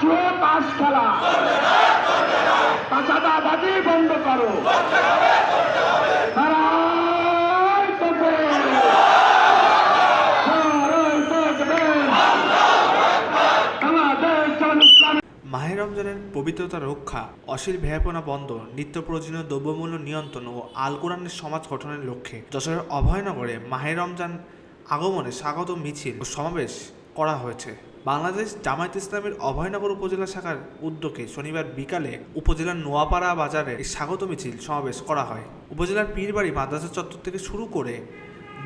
চুয়ে পাশ খেলা। কাঁচাদাবাজি বন্ধ করো। রমজানের পবিত্রতা রক্ষা, অশ্লীল ভেয়াপনা বন্ধ, নিত্য প্রয়োজনীয় দ্রব্যমূল্য নিয়ন্ত্রণ ও আল কোরআনের সমাজ গঠনের লক্ষ্যে যশোরের অভয়নগরে মাহের রমজান আগমনে স্বাগত মিছিল ও সমাবেশ। করা হয়েছে। বাংলাদেশ জামায়াত ইসলামের অভয়নগর উপজেলা শাখার উদ্যোগে শনিবার বিকালে উপজেলার নোয়াপাড়া বাজারে স্বাগত মিছিল সমাবেশ করা হয়। উপজেলার পীরবাড়ি মাদ্রাসা চত্বর থেকে শুরু করে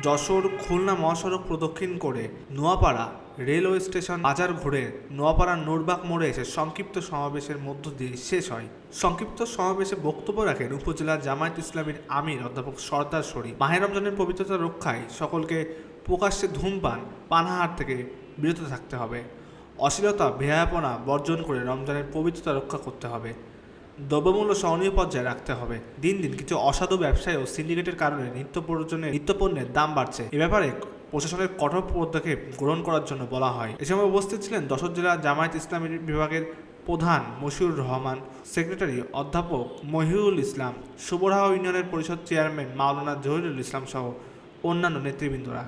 যশোর খুলনা মহাসড়ক প্রদক্ষিণ করে নোয়াপাড়া রেলওয়ে স্টেশন বাজার ঘুরে নোয়াপাড়ার নূরবাগ মোড়ে এসে সংক্ষিপ্ত সমাবেশের মধ্য দিয়ে শেষ হয়। সংক্ষিপ্ত সমাবেশে বক্তব্য রাখেন উপজেলা জামায়াত ইসলামীর আমির অধ্যাপক সর্দার শরীফ। মাহের রমজানের পবিত্রতা রক্ষায় সকলকে প্রকাশ্যে ধূমপান, পানাহার থেকে বিরত থাকতে হবে। অশ্লীলতা, বেহায়াপনা বর্জন করে রমজানের পবিত্রতা রক্ষা করতে হবে। দ্রব্যমূল্য সহনীয় পর্যায়ে রাখতে হবে। দিন দিন কিছু অসাধু ব্যবসায়ী ও সিন্ডিকেটের কারণে নিত্য প্রয়োজনের নিত্যপণ্যের দাম বাড়ছে। এ ব্যাপারে প্রশাসনের কঠোর পদক্ষেপ গ্রহণ করার জন্য বলা হয়। এ সময় উপস্থিত ছিলেন যশোর জেলা জামায়াত ইসলামী বিভাগের প্রধান মশিউর রহমান, সেক্রেটারি অধ্যাপক মহিউল ইসলাম, সুবরাহ ইউনিয়নের পরিষদ চেয়ারম্যান মাওলানা জহিরুল ইসলাম সহ অন্যান্য নেতৃবৃন্দরা।